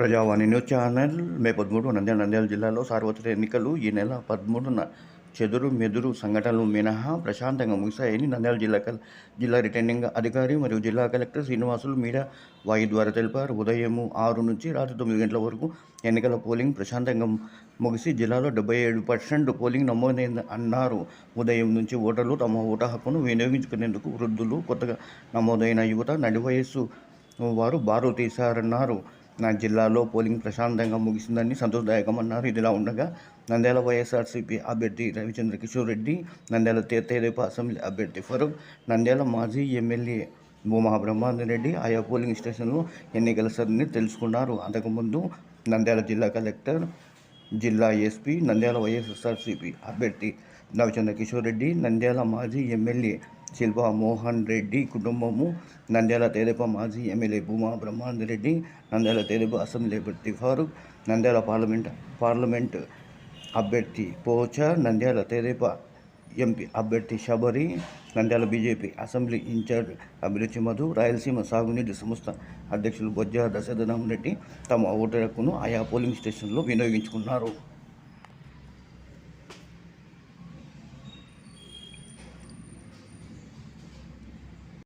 ప్రజావాణి news channel మే పదమూడు నంద్యాల నంద్యాల జిల్లాలో సార్వత్రిక ఎన్నికలు ఈ నెల పదమూడున చెదురు మెదురు సంఘటనలు మినహా ప్రశాంతంగా ముగిశాయని నంద్యాల జిల్లా కల జిల్లా రిటర్నింగ్ అధికారి మరియు జిల్లా కలెక్టర్ శ్రీనివాసులు మీడియా వాయి ద్వారా తెలిపారు. ఉదయం ఆరు నుంచి రాత్రి తొమ్మిది గంటల వరకు ఎన్నికల పోలింగ్ ప్రశాంతంగా ముగిసి జిల్లాలో డెబ్బై ఏడు పర్సెంట్ పోలింగ్ నమోదైంది అన్నారు. ఉదయం నుంచి ఓటర్లు తమ ఓటు హక్కును వినియోగించుకునేందుకు వృద్ధులు కొత్తగా నమోదైన యువత నడి వయస్సు వారు బారు తీశారన్నారు. నా జిల్లాలో పోలింగ్ ప్రశాంతంగా ముగిసిందని సంతోషదాయకమన్నారు ఇదిలా ఉండగా నంద్యాల వైఎస్ఆర్సీపీ అభ్యర్థి రవిచంద్ర కిషోర్ రెడ్డి నంద్యాల తే- అసెంబ్లీ అభ్యర్థి ఫరూక్ నంద్యాల మాజీ ఎమ్మెల్యే భూమా బ్రహ్మానందరెడ్డి ఆయా పోలింగ్ స్టేషన్లో ఎన్నికల సరిని తెలుసుకున్నారు. అంతకుముందు నంద్యాల జిల్లా కలెక్టర్ జిల్లా ఎస్పీ నంద్యాల వైఎస్ఆర్సీపీ అభ్యర్థి రవిచంద్ర కిషోర్ రెడ్డి నంద్యాల మాజీ ఎమ్మెల్యే శిల్పా మోహన్ రెడ్డి కుటుంబము నంద్యాల తెదేపా మాజీ ఎమ్మెల్యే భూమా బ్రహ్మానంద రెడ్డి నంద్యాల తెదేపా అసెంబ్లీ అభ్యర్థి ఫారూక్ నంద్యాల పార్లమెంట్ పార్లమెంట్ అభ్యర్థి పోచా నంద్యాల తెదేపా ఎంపీ అభ్యర్థి Shabari Nandyal BJP assembly incharge Abhiruchi Madhu Rayalaseema సాగునీటి సంస్థ అధ్యక్షులు బొజ్జ దశరథం రెడ్డి తమ ఓటు హక్కును ఆయా పోలింగ్ స్టేషన్లో వినియోగించుకున్నారు.